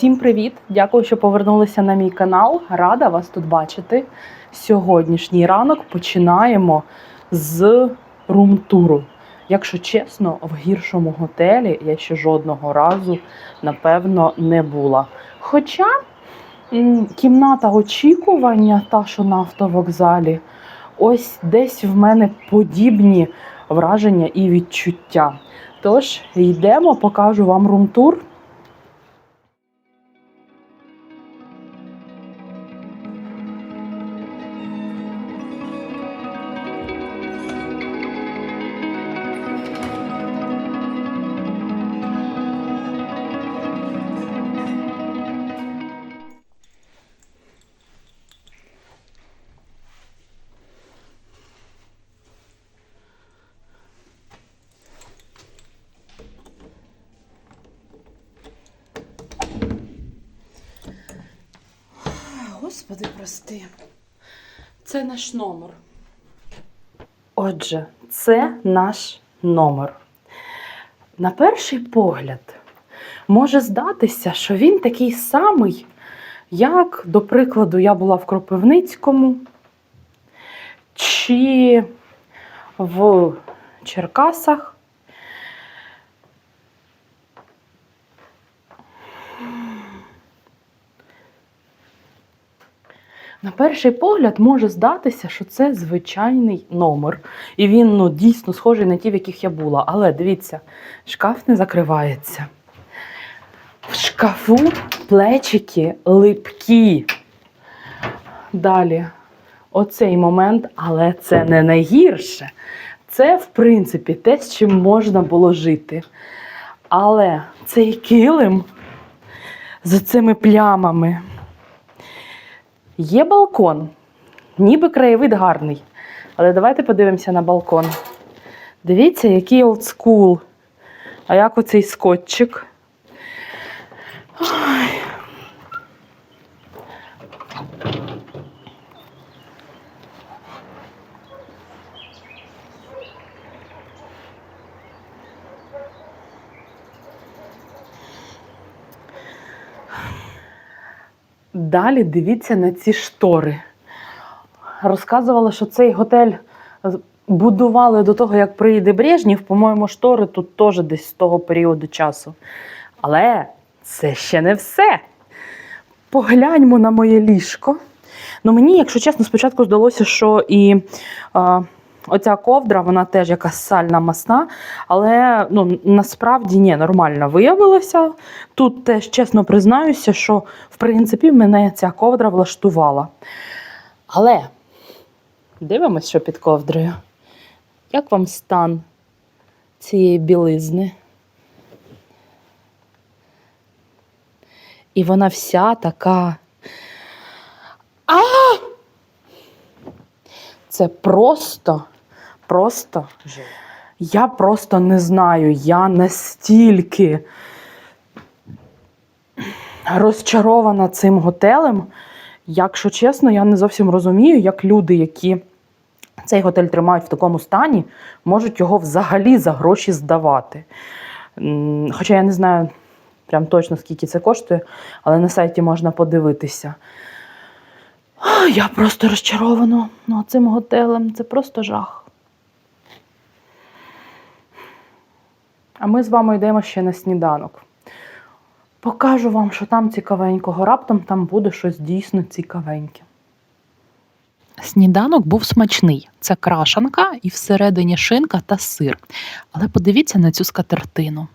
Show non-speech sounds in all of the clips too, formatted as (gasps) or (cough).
Всім привіт! Дякую, що повернулися на мій канал. Рада вас тут бачити. Сьогоднішній ранок починаємо з рум-туру. Якщо чесно, в гіршому готелі я ще жодного разу, напевно, не була. Хоча кімната очікування, та що на автовокзалі, ось десь в мене подібні враження і відчуття. Тож йдемо, покажу вам рум-тур. Господи, прости. Це наш номер. Отже, це наш номер. На перший погляд, може здатися, що він такий самий, як, до прикладу, я була в Кропивницькому чи в Черкасах. На перший погляд може здатися, що це звичайний номер. І він ну, дійсно схожий на ті, в яких я була. Але дивіться, шкаф не закривається. В шкафу плечики липкі. Далі, оцей момент, але це не найгірше. Це, в принципі, те, з чим можна було жити. Але цей килим з цими плямами. Є балкон, ніби краєвид гарний. Але давайте подивимося на балкон. Дивіться, який олдскул. А як оцей скотчик. Далі дивіться на ці штори. Розказувала, що цей готель будували до того, як приїде Брежнєв. По-моєму, штори тут теж десь з того періоду часу. Але це ще не все. Погляньмо на моє ліжко. Ну, мені, якщо чесно, спочатку здалося, що і а, оця ковдра, вона теж якась сальна масна, але ну, насправді ні, нормально виявилося. Тут теж чесно признаюся, що в принципі мене ця ковдра влаштувала. Але дивимось, що під ковдрою. Як вам стан цієї білизни? І вона вся така. А! Це просто, просто. Я просто не знаю. Я настільки розчарована цим готелем. Якщо чесно, я не зовсім розумію, як люди, які цей готель тримають в такому стані, можуть його взагалі за гроші здавати. Хоча я не знаю прям точно, скільки це коштує, але на сайті можна подивитися. (gasps) Я просто розчарована ну, цим готелем. Це просто жах. А ми з вами йдемо ще на сніданок. Покажу вам, що там цікавенького. Раптом там буде щось дійсно цікавеньке. Сніданок був смачний. Це крашанка і всередині шинка та сир. Але подивіться на цю скатертину.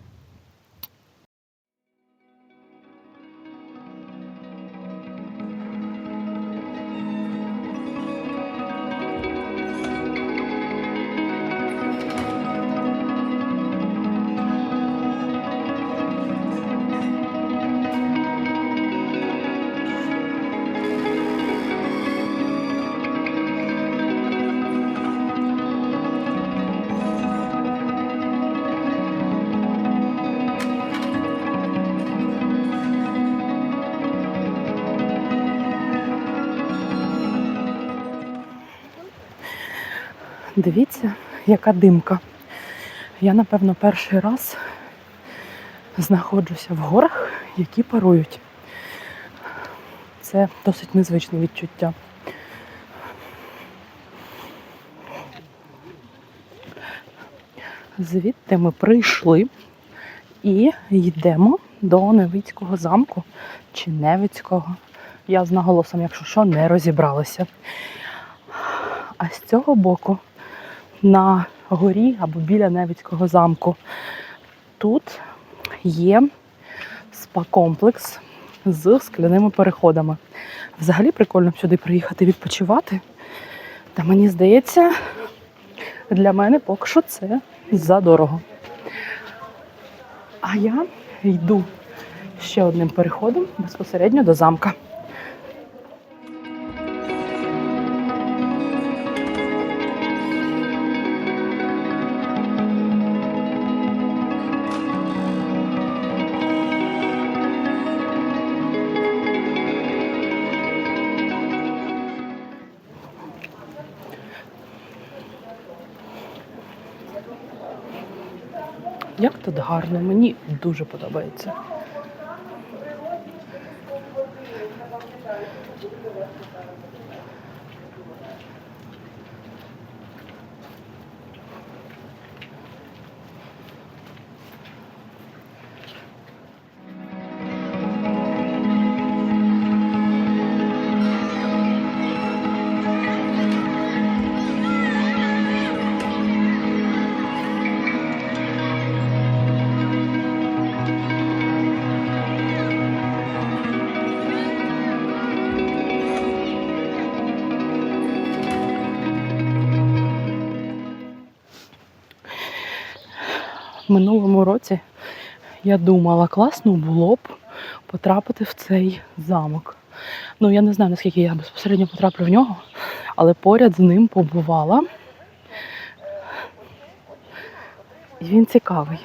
Яка димка. Я, напевно, перший раз знаходжуся в горах, які парують. це досить незвичне відчуття. Звідти ми прийшли і йдемо до Невицького замку чи Невицького. Я з наголосом, якщо що, не розібралася. А з цього боку, на горі або біля Невицького замку, тут є спа-комплекс з скляними переходами. Взагалі прикольно сюди приїхати відпочивати. Та мені здається, для мене поки що це задорого. А я йду ще одним переходом безпосередньо до замка. Гарно, мені дуже подобається. Минулому році я думала, класно було б потрапити в цей замок. Ну, я не знаю, наскільки я безпосередньо потраплю в нього, але поряд з ним побувала. І він цікавий.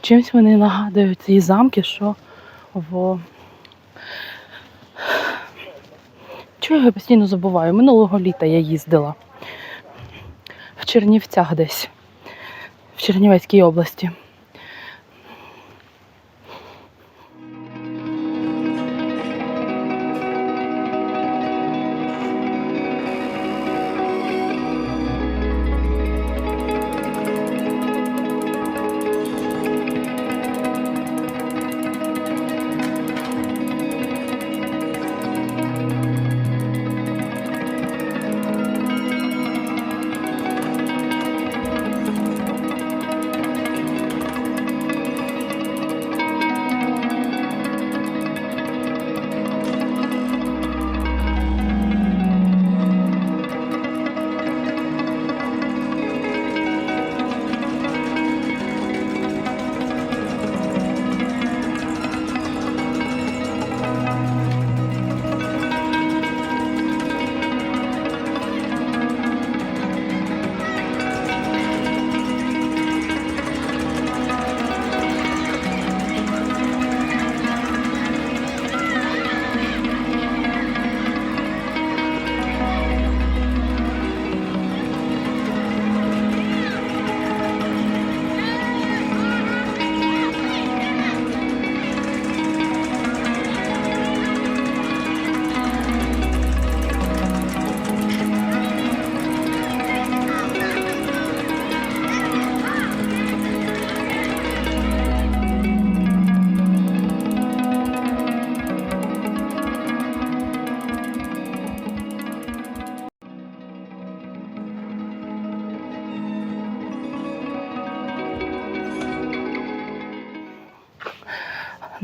Чимось вони нагадують ці замки, що в. Чого я постійно забуваю? Минулого літа я їздила в Чернівцях десь в Чернівецькій області.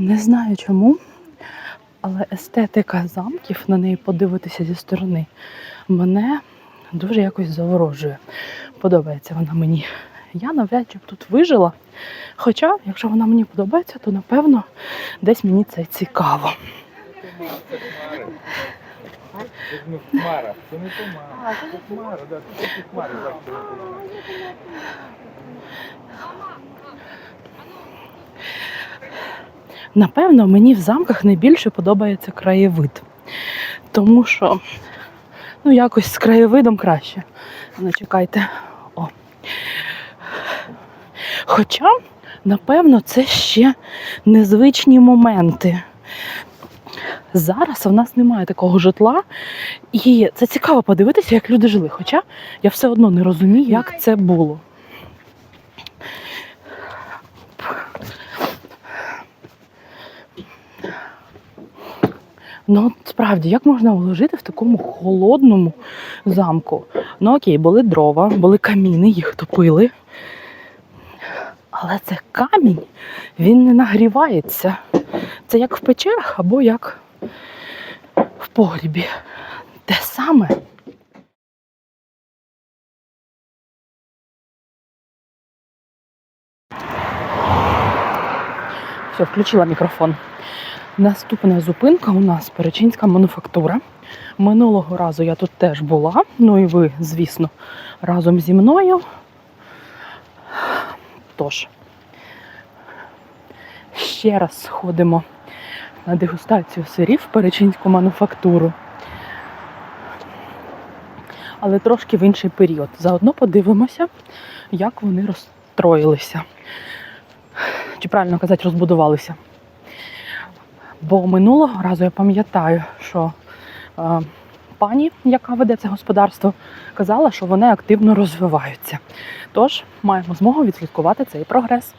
Не знаю чому, але естетика замків, на неї подивитися зі сторони, мене дуже якось заворожує. Подобається вона мені. Я навряд чи б тут вижила. Хоча, якщо вона мені подобається, то напевно десь мені це цікаво. Це. Не хмара, це не хмара, це хмари завжди. Напевно, мені в замках найбільше подобається краєвид. Тому що, ну, якось з краєвидом краще. Ну, чекайте. О. Хоча, напевно, це ще незвичні моменти. Зараз в нас немає такого житла, і це цікаво подивитися, як люди жили. Хоча я все одно не розумію, як це було. Ну, справді, як можна жити в такому холодному замку? Ну окей, були дрова, були каміни, їх топили. Але це камінь, він не нагрівається. Це як в печерах або як в погрібі. Те саме. Все, включила мікрофон. Наступна зупинка у нас Перечинська мануфактура. Минулого разу я тут теж була. Ну і ви, звісно, разом зі мною. Тож, ще раз сходимо на дегустацію сирів в Перечинську мануфактуру. Але трошки в інший період. Заодно подивимося, як вони розстроїлися. Чи правильно казати, розбудувалися. Бо минулого разу я пам'ятаю, що е, пані, яка веде це господарство, казала, що вони активно розвиваються. Тож маємо змогу відслідкувати цей прогрес.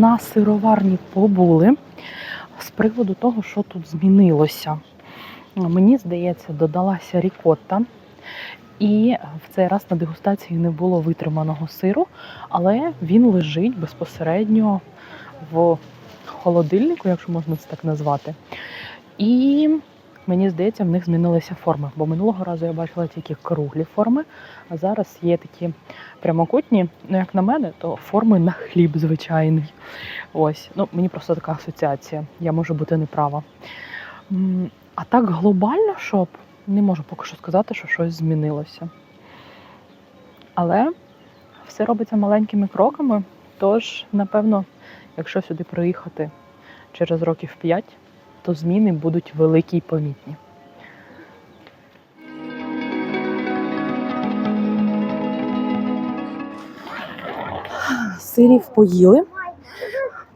На сироварні побули з приводу того, що тут змінилося. Мені здається, додалася рікотта. І в цей раз на дегустації не було витриманого сиру, але він лежить безпосередньо в холодильнику, якщо можна це так назвати. І мені здається, в них змінилися форми. Бо минулого разу я бачила тільки круглі форми, а зараз є такі прямокутні. Ну, як на мене, то форми на хліб звичайний. Ось, ну мені просто така асоціація. Я можу бути неправа. А так глобально, щоб не можу поки що сказати, що щось змінилося. Але все робиться маленькими кроками. Тож, напевно, якщо сюди приїхати через років 5, то зміни будуть великі й помітні. Сирів поїли.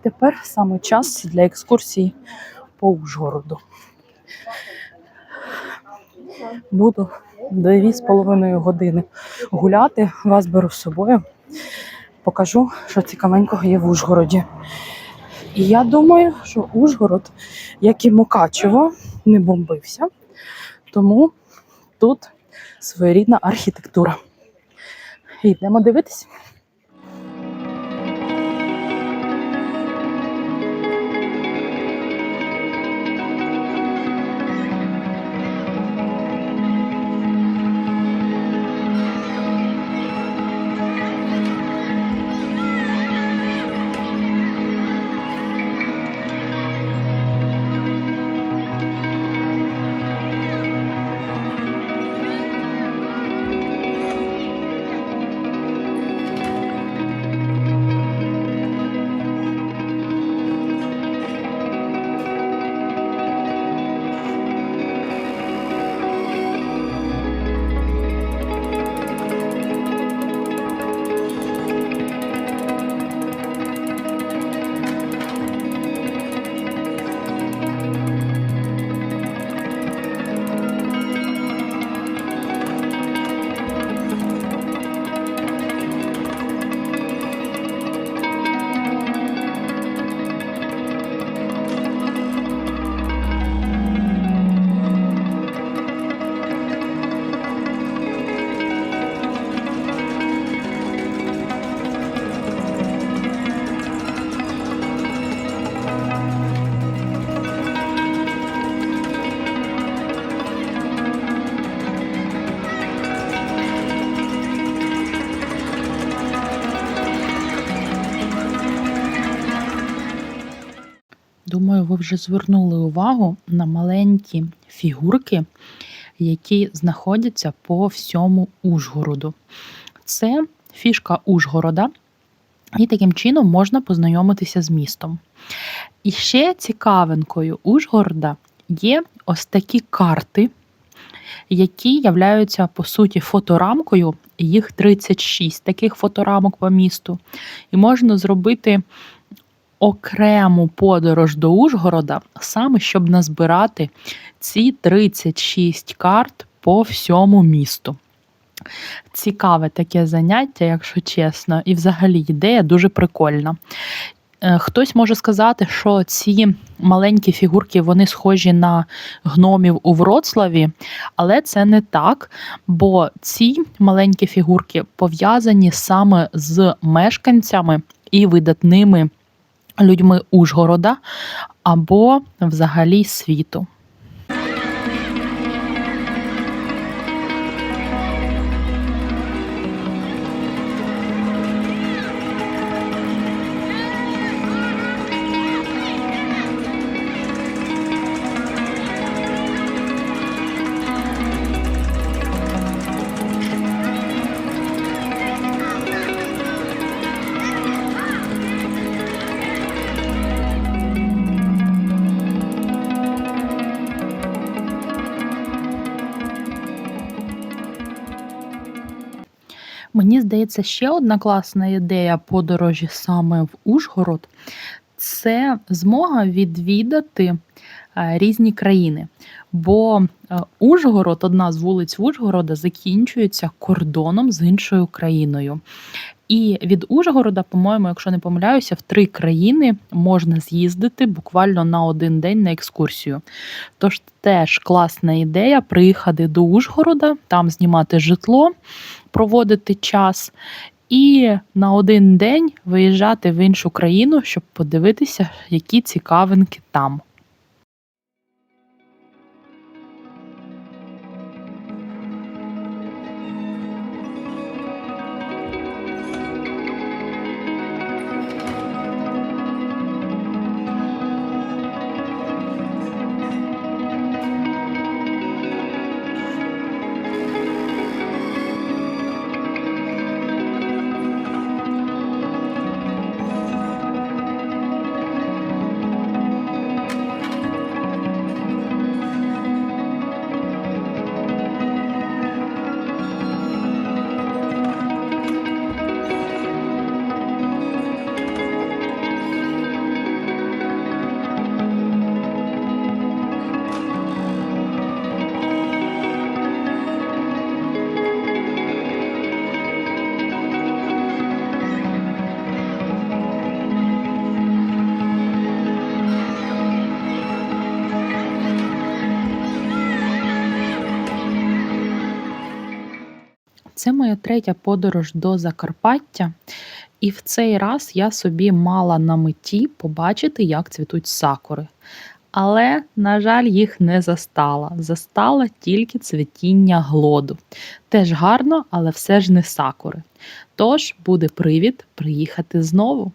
Тепер саме час для екскурсії по Ужгороду. Буду дві з половиною години гуляти, вас беру з собою. Покажу, що цікавенького є в Ужгороді. І я думаю, що Ужгород, як і Мукачево, не бомбився. Тому тут своєрідна архітектура. Йдемо дивитись. Вже звернули увагу на маленькі фігурки, які знаходяться по всьому Ужгороду. Це фішка Ужгорода, і таким чином можна познайомитися з містом. І ще цікавинкою Ужгорода є ось такі карти, які являються по суті фоторамкою. Їх 36 таких фоторамок по місту. І можна зробити окрему подорож до Ужгорода, саме щоб назбирати ці 36 карт по всьому місту. Цікаве таке заняття, якщо чесно, і взагалі ідея дуже прикольна. Е, Хтось може сказати, що ці маленькі фігурки вони схожі на гномів у Вроцлаві, але це не так, бо ці маленькі фігурки пов'язані саме з мешканцями і видатними людьми Ужгорода або взагалі світу. Мені здається, ще одна класна ідея подорожі саме в Ужгород це змога відвідати е, різні країни. Бо е, Ужгород, одна з вулиць Ужгорода, закінчується кордоном з іншою країною. І від Ужгорода, по-моєму, якщо не помиляюся, в три країни можна з'їздити буквально на один день на екскурсію. Тож теж класна ідея приїхати до Ужгорода, там знімати житло, проводити час. І на один день виїжджати в іншу країну, щоб подивитися, які цікавинки там. Третя подорож до Закарпаття, і в цей раз я собі мала на меті побачити, як цвітуть сакури. Але, на жаль, їх не застала. Застала тільки цвітіння глоду. Теж гарно, але все ж не сакури. Тож буде привід приїхати знову.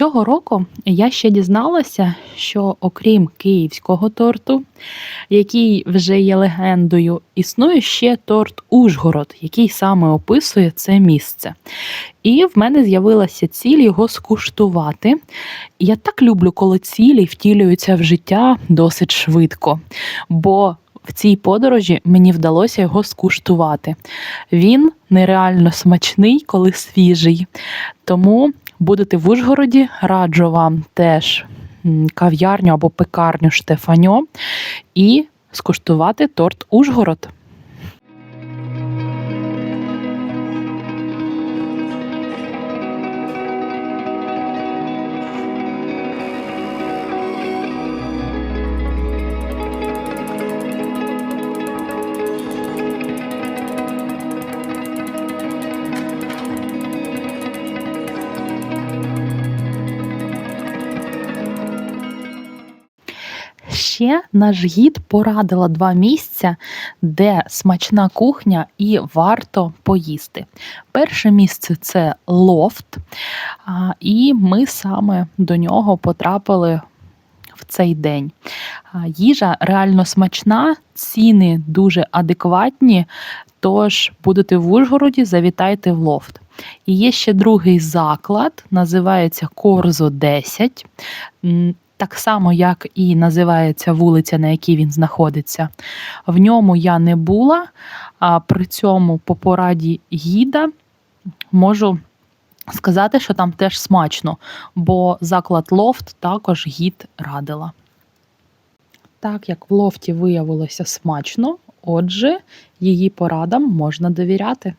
Цього року я ще дізналася, що окрім київського торту, який вже є легендою, існує ще торт Ужгород, який саме описує це місце. І в мене з'явилася ціль його скуштувати. Я так люблю, коли цілі втілюються в життя досить швидко. Бо в цій подорожі мені вдалося його скуштувати. Він нереально смачний, коли свіжий. Тому будете в Ужгороді, раджу вам теж кав'ярню або пекарню Штефаньо і скуштувати торт Ужгород. Наш гід порадила два місця, де смачна кухня і варто поїсти. Перше місце це лофт, і ми саме до нього потрапили в цей день. Їжа реально смачна, ціни дуже адекватні. Тож будете в Ужгороді, завітайте в лофт. І є ще другий заклад, називається Корзо 10. Так само, як і називається вулиця, на якій він знаходиться. В ньому я не була, а при цьому по пораді гіда можу сказати, що там теж смачно, бо заклад лофт також гід радила. Так як в лофті виявилося смачно, отже, її порадам можна довіряти.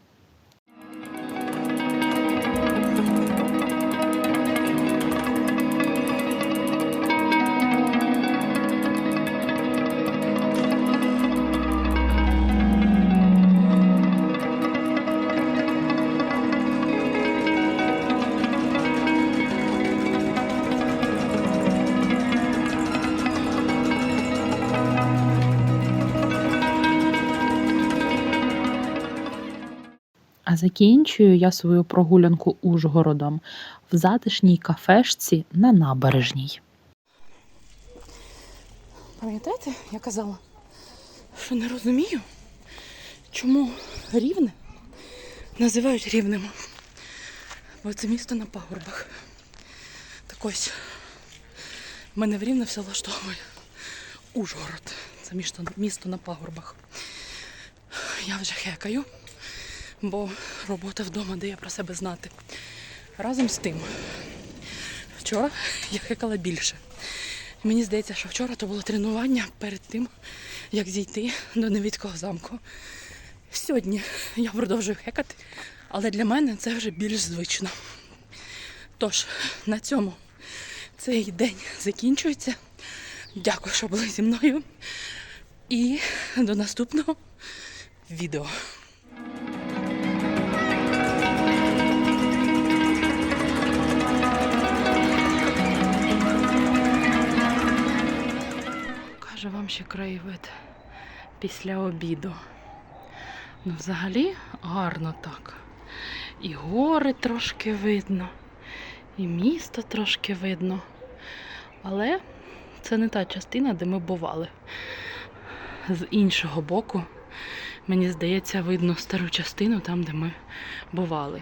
Закінчую я свою прогулянку Ужгородом в затишній кафешці на набережній. Пам'ятаєте, я казала, що не розумію, чому рівне називають рівнем. Бо це місто на пагорбах. Так ось, в мене в рівне все влаштовує Ужгород. Це місто, місто на пагорбах. Я вже хекаю, бо робота вдома дає про себе знати. Разом з тим, вчора я хекала більше. Мені здається, що вчора то було тренування перед тим, як зійти до Невідського замку. Сьогодні я продовжую хекати, але для мене це вже більш звично. Тож, на цьому цей день закінчується. Дякую, що були зі мною. І до наступного відео. ще краєвид після обіду. Ну, взагалі гарно так. І гори трошки видно, і місто трошки видно. Але це не та частина, де ми бували. З іншого боку, мені здається, видно стару частину там, де ми бували.